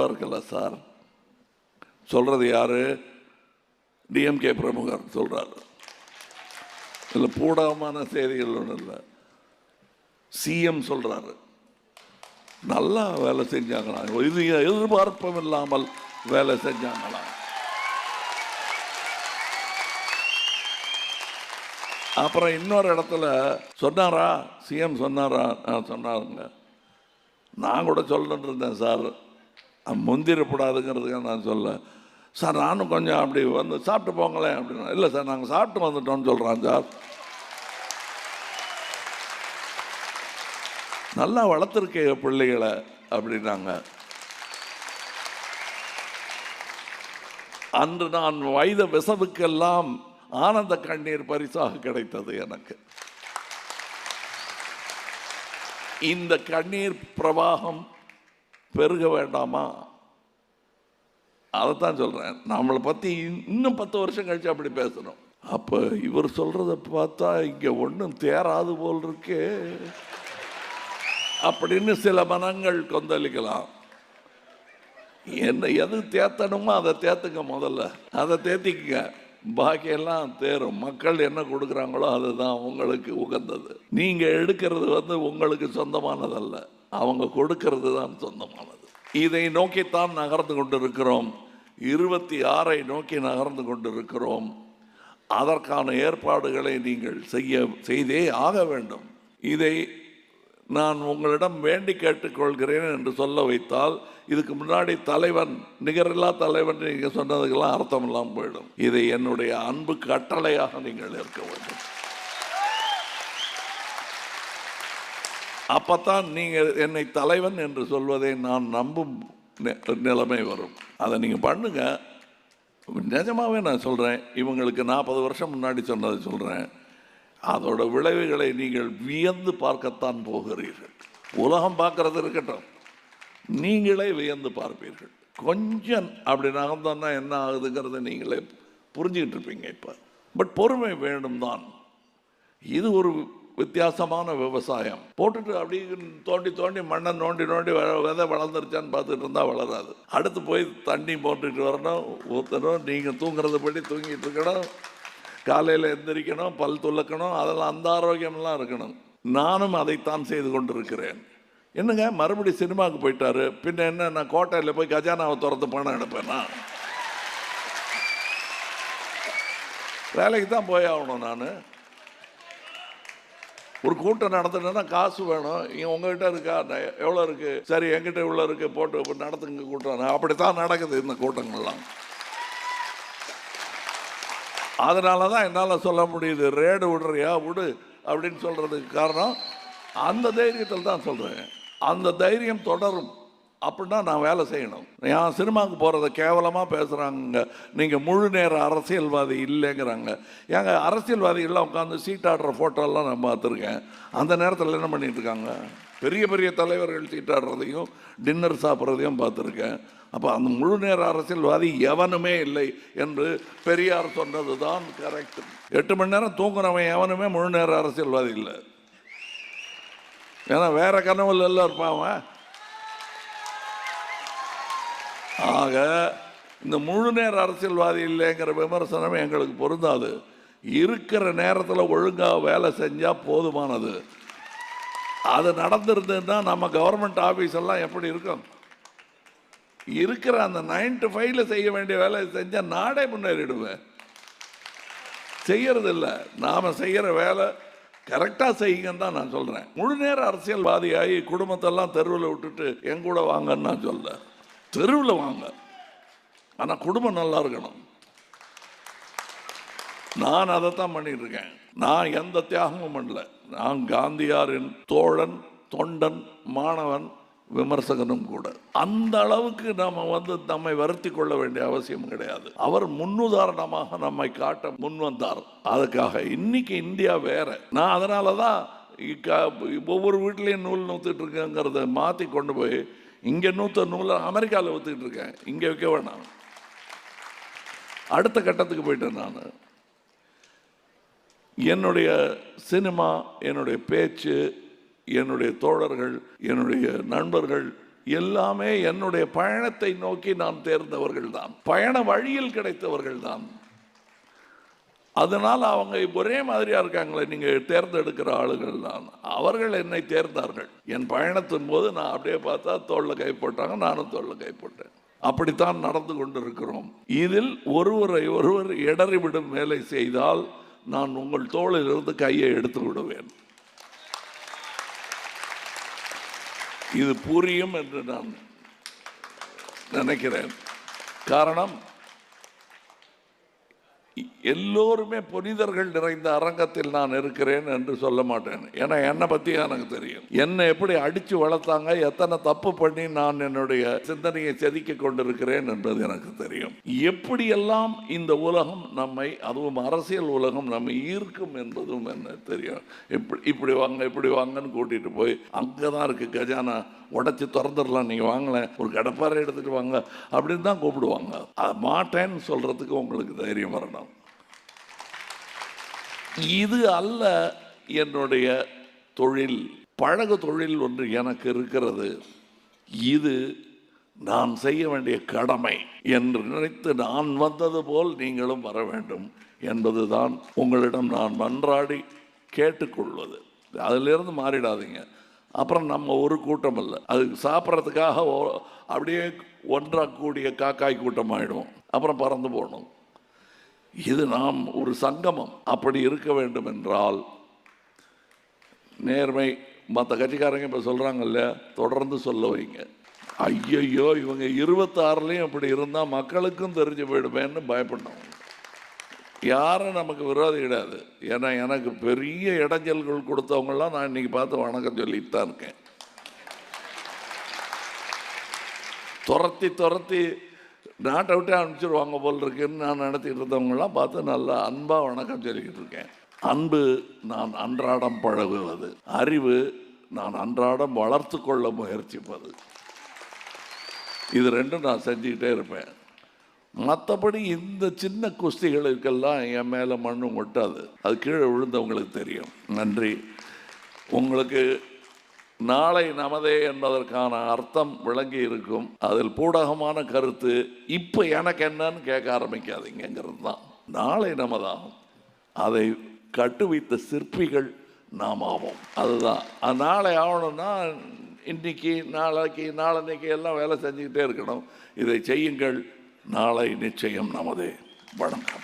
இருக்குல்ல சார். சொல்றது யாரு? டிஎம்கே பிரமுகர் சொல்றாரு. இல்லை பூடாமான செய்திகள் ஒன்றும் இல்லை. சிஎம் சொல்றாரு. நல்லா வேலை செஞ்சாங்களாம் இது எதிர்பார்ப்பும் இல்லாமல் வேலை செஞ்சாங்களாம் அப்புறம் இன்னொரு இடத்துல சொன்னாரா? சிஎம் சொன்னாரா? சொன்னாருங்க. நான் கூட சொல்லணுன்னு இருந்தேன் சார். முந்திரப்படாதுங்கிறதுக்காக நான் சொல்ல சார் நானும் கொஞ்சம் அப்படி வந்து சாப்பிட்டு போங்களேன் அப்படின்னா இல்லை சார் நாங்கள் சாப்பிட்டு வந்துட்டோம்னு சொல்கிறான் சார். நல்லா வளர்த்துருக்கே பிள்ளைகளை அப்படின்னாங்க. அன்று நான் வயத விசவுக்கெல்லாம் ஆனந்த கண்ணீர் பரிசாக கிடைத்தது எனக்கு. இந்த கண்ணீர் பிரவாகம் பெருக வேண்டாமா? அதைத்தான் சொல்கிறேன் நம்மளை பற்றி இன்னும் பத்து வருஷம் கழித்து அப்படி பேசணும். அப்போ இவர் சொல்கிறத பார்த்தா இங்கே ஒன்றும் தேராது போல் இருக்கு. அப்படின்னு சில மனங்கள் கொந்தளிக்கலாம். என்ன எது தேத்தணுமோ அதை தேத்துங்க முதல்ல. அதை தேத்திக்கங்க. பாக்கியெல்லாம் தேரும். மக்கள் என்ன கொடுக்குறாங்களோ அதுதான் உங்களுக்கு உகந்தது. நீங்கள் எடுக்கிறது வந்து உங்களுக்கு சொந்தமானதல்ல. அவங்க கொடுக்கறது தான் சொந்தமானது. இதை நோக்கித்தான் நகர்ந்து கொண்டிருக்கிறோம். இருபத்தி ஆறை நோக்கி நகர்ந்து கொண்டிருக்கிறோம். அதற்கான ஏற்பாடுகளை நீங்கள் செய்ய செய்தே ஆக வேண்டும். இதை நான் உங்களிடம் வேண்டி கேட்டுக்கொள்கிறேன் என்று சொல்ல வைத்தால் இதுக்கு முன்னாடி தலைவன் நிகரில்லா தலைவன் நீங்கள் சொன்னதுக்கெல்லாம் அர்த்தம் இல்லாமல் போயிடும். இதை என்னுடைய அன்பு கட்டளையாக நீங்கள் இருக்க வேண்டும். அப்பத்தான் நீங்கள் என்னை தலைவன் என்று சொல்வதை நான் நம்பும் நிலைமை வரும். அதை நீங்கள் பண்ணுங்க. நிஜமாகவே நான் சொல்கிறேன் இவங்களுக்கு நாற்பது வருஷம் முன்னாடி சொன்னதை சொல்கிறேன் அதோட விளைவுகளை நீங்கள் வியந்து பார்க்கத்தான் போகிறீர்கள். உலகம் பார்க்கறது இருக்கட்டும். நீங்களே வியந்து பார்ப்பீர்கள். கொஞ்சம் அப்படி நகர்ந்தோன்னா என்ன ஆகுதுங்கிறத நீங்களே புரிஞ்சுக்கிட்டு இருப்பீங்க இப்போ. பட் பொறுமை வேண்டும் தான் இது ஒரு வித்தியாசமான விவசாயம். போட்டுட்டு அப்படியே தோண்டி தோண்டி மண்ணை நோண்டி நோண்டி வ- விதை வளர்ந்துருச்சான்னு பார்த்துட்டு இருந்தால் வளராது. அடுத்து போய் தண்ணி போட்டுட்டு வரணும் ஊற்றணும் நீங்கள் தூங்குறது படி தூங்கிட்டு இருக்கணும் காலையில் எந்திரிக்கணும் பல் துலக்கணும் அதெல்லாம் அந்த ஆரோக்கியம்லாம் இருக்கணும். நானும் அதைத்தான் செய்து கொண்டிருக்கிறேன். என்னங்க மறுபடியும் சினிமாவுக்கு போயிட்டாரு பின்ன என்ன நான் கோட்டையில் போய் கஜானாவை திறந்து பணம் எடுப்பேனா? வேலைக்கு தான் போய் ஆகணும் நான். ஒரு கூட்டம் நடத்தணும்னா காசு வேணும். இங்கே உங்ககிட்ட இருக்கா? எவ்வளோ இருக்கு? சரி என்கிட்ட இவ்வளோ இருக்கு. போட்டு இப்போ நடத்துங்க கூட்டம். அப்படித்தான் நடக்குது இந்த கூட்டங்கள்லாம். அதனால தான் என்னால் சொல்ல முடியுது. ரேடு விடுறியா? விடு அப்படின்னு சொல்கிறதுக்கு காரணம் அந்த தைரியத்தில் தான் சொல்கிறேன் அந்த தைரியம் தொடரும். அப்படின்னா நான் வேலை செய்யணும். ஏன் சினிமாவுக்கு போகிறத கேவலமாக பேசுகிறாங்க நீங்கள் முழு நேர அரசியல்வாதி இல்லைங்கிறாங்க. ஏங்க அரசியல்வாதிகள்லாம் உட்காந்து சீட்டாடுற ஃபோட்டோலாம் நான் பார்த்துருக்கேன். அந்த நேரத்தில் என்ன பண்ணிகிட்ருக்காங்க பெரிய பெரிய தலைவர்கள் சீட்டாடுறதையும் டின்னர் சாப்பிட்றதையும் பார்த்துருக்கேன். அப்போ அந்த முழு நேர அரசியல்வாதி எவனுமே இல்லை என்று பெரியார் சொன்னது தான் கரெக்ட் எட்டு மணி நேரம் தூங்குறவன் எவனுமே முழு நேர அரசியல்வாதி இல்லை. ஏன்னா வேற கனவுல எல்லாம் இருப்பான் ஆக இந்த முழு நேர அரசியல்வாதி இல்லைங்கிற விமர்சனமே எங்களுக்கு பொருந்தாது. இருக்கிற நேரத்தில் ஒழுங்காக வேலை செஞ்சால் போதுமானது. அது நடந்திருந்ததுன்னா நம்ம கவர்மெண்ட் ஆஃபீஸ் எல்லாம் எப்படி இருக்கும்? இருக்கிற அந்த நைன் டு ஃபைவ்ல செய்ய வேண்டிய வேலையை செஞ்சால் நாடே முன்னேறிடுவேன் செய்யறதில்ல. நாம் செய்கிற வேலை கரெக்டாக செய்யுங்கன்னு தான் நான் சொல்கிறேன் முழு நேர அரசியல்வாதியாகி குடும்பத்தெல்லாம் தெருவில் விட்டுட்டு எங்கூட வாங்கன்னு நான் சொல்கிறேன் தெருவில் வாங்க. ஆனால் குடும்பம் நல்லா இருக்கணும். நான் அதைத்தான் பண்ணிட்டு இருக்கேன். நான் எந்த தியாகமும் பண்ணல. நான் காந்தியாரின் தோழன் தொண்டன் மாணவன் விமர்சகனும் கூட. அந்த அளவுக்கு நம்ம வந்து நம்மை வருத்தி கொள்ள வேண்டிய அவசியம் கிடையாது. அவர் முன்னுதாரணமாக நம்மை காட்ட முன் வந்தார். அதுக்காக இன்னைக்கு இந்தியா வேற. நான் அதனால தான் ஒவ்வொரு வீட்லேயும் நூல் நூத்துட்டு இருக்கேங்கிறத மாற்றி கொண்டு போய் இங்கே நூற்ற நூலை அமெரிக்காவில் ஒத்துக்கிட்டு இருக்கேன். இங்கே வைக்க வேணாம். அடுத்த கட்டத்துக்கு போயிட்டேன் நான். என்னுடைய சினிமா என்னுடைய பேச்சு என்னுடைய தோழர்கள் என்னுடைய நண்பர்கள் எல்லாமே என்னுடைய பயணத்தை நோக்கி நான் தேர்ந்தவர்கள் தான் பயண வழியில் கிடைத்தவர்கள் தான் அதனால் அவங்க ஒரே மாதிரியாக இருக்காங்களே நீங்கள் தேர்ந்தெடுக்கிற ஆளுகள் தான் அவர்கள் என்னை தேர்ந்தார்கள். என் பயணத்தின் போது நான் அப்படியே பார்த்தா தோளில் கை போட்டாங்க நானும் தோளில் கை போட்டேன். அப்படித்தான் நடந்து கொண்டிருக்கிறோம். இதில் ஒருவரை ஒருவர் இடறிவிடும் வேலை செய்தால் நான் உங்கள் தோளிலிருந்து கையை எடுத்து விடுவேன். இது புரியும் என்று நான் நினைக்கிறேன். காரணம் எல்லோருமே புனிதர்கள் நிறைந்த அரங்கத்தில் நான் இருக்கிறேன் என்று சொல்ல மாட்டேன். ஏன்னா என்னை பற்றி எனக்கு தெரியும். என்னை எப்படி அடித்து வளர்த்தாங்க எத்தனை தப்பு பண்ணி நான் என்னுடைய சிந்தனையை செதுக்கிக் கொண்டிருக்கிறேன் என்பது எனக்கு தெரியும். எப்படியெல்லாம் இந்த உலகம் நம்மை அதுவும் அரசியல் உலகம் நம்மை ஈர்க்கும் என்பதும் என்ன தெரியும். இப்படி இப்படி வாங்க இப்படி வாங்கன்னு கூட்டிகிட்டு போய் அங்கே தான் இருக்குது கஜானா உடச்சி திறந்துடலாம் நீங்கள் வாங்கலை ஒரு கடப்பாறை எடுத்துகிட்டு வாங்க அப்படின்னு தான் கூப்பிடுவாங்க. மாட்டேன்னு சொல்கிறதுக்கு உங்களுக்கு தைரியம் வரணும். இது அல்ல என்னுடைய தொழில். பழகு தொழில் ஒன்று எனக்கு இருக்கிறது. இது நான் செய்ய வேண்டிய கடமை என்று நினைத்து நான் வந்தது போல் நீங்களும் வர வேண்டும் என்பதுதான் உங்களிடம் நான் மன்றாடி கேட்டுக்கொள்வது. அதிலிருந்து மாறிடாதீங்க. அப்புறம் நம்ம ஒரு கூட்டம் இல்லை அது சாப்பிட்றதுக்காக அப்படியே ஒன்றாக கூடிய காக்காய் கூட்டம் ஆகிடும் அப்புறம் பறந்து போகணும். இது நாம் ஒரு சங்கமம். அப்படி இருக்க வேண்டும் என்றால் நேர்மை மற்ற கட்சிக்காரங்க இப்போ சொல்கிறாங்கல்ல தொடர்ந்து சொல்ல வைங்க. ஐயையோ இவங்க இருபத்தாறுலேயும் அப்படி இருந்தால் மக்களுக்கும் தெரிஞ்சு போயிடுவேன்னு பயப்படணும். யாரும் நமக்கு விரோதி கிடையாது. ஏன்னா எனக்கு பெரிய இடைஞ்சல்கள் கொடுத்தவங்களாம் நான் இன்றைக்கி பார்த்து வணக்கம் சொல்லிட்டு தான் இருக்கேன். துரத்தி துரத்தி நாட்டை அவுட்டே அனுப்பிச்சிடுவாங்க போல் இருக்குன்னு நான் நடத்திட்டு இருந்தவங்களாம் பார்த்து நல்லா அன்பாக வணக்கம் சொல்லிக்கிட்டு இருக்கேன். அன்பு நான் அன்றாடம் பழகுவது. அறிவு நான் அன்றாடம் வளர்த்து கொள்ள முயற்சிப்பது. இது ரெண்டும் நான் செஞ்சுக்கிட்டே இருப்பேன். மற்றபடி இந்த சின்ன குஸ்திகளுக்கெல்லாம் என் மேலே மண்ணும் ஒட்டாது. அது கீழே விழுந்தவங்களுக்கு தெரியும். நன்றி. உங்களுக்கு நாளை நமதே என்பதற்கான அர்த்தம் விளங்கி இருக்கும். அதில் பூடகமான கருத்து இப்போ எனக்கு என்னன்னு கேட்க ஆரம்பிக்காதீங்கிறது தான். நாளை நமதாகும் அதை கட்டுவித்த சிற்பிகள் நாம் ஆவோம். அதுதான். நாளை ஆகணும்னா இன்னைக்கு நாளைக்கு நாளன்னைக்கு எல்லாம் வேலை செஞ்சுக்கிட்டே இருக்கணும். இதை செய்யுங்கள். நாளை நிச்சயம் நமதே. வணக்கம்.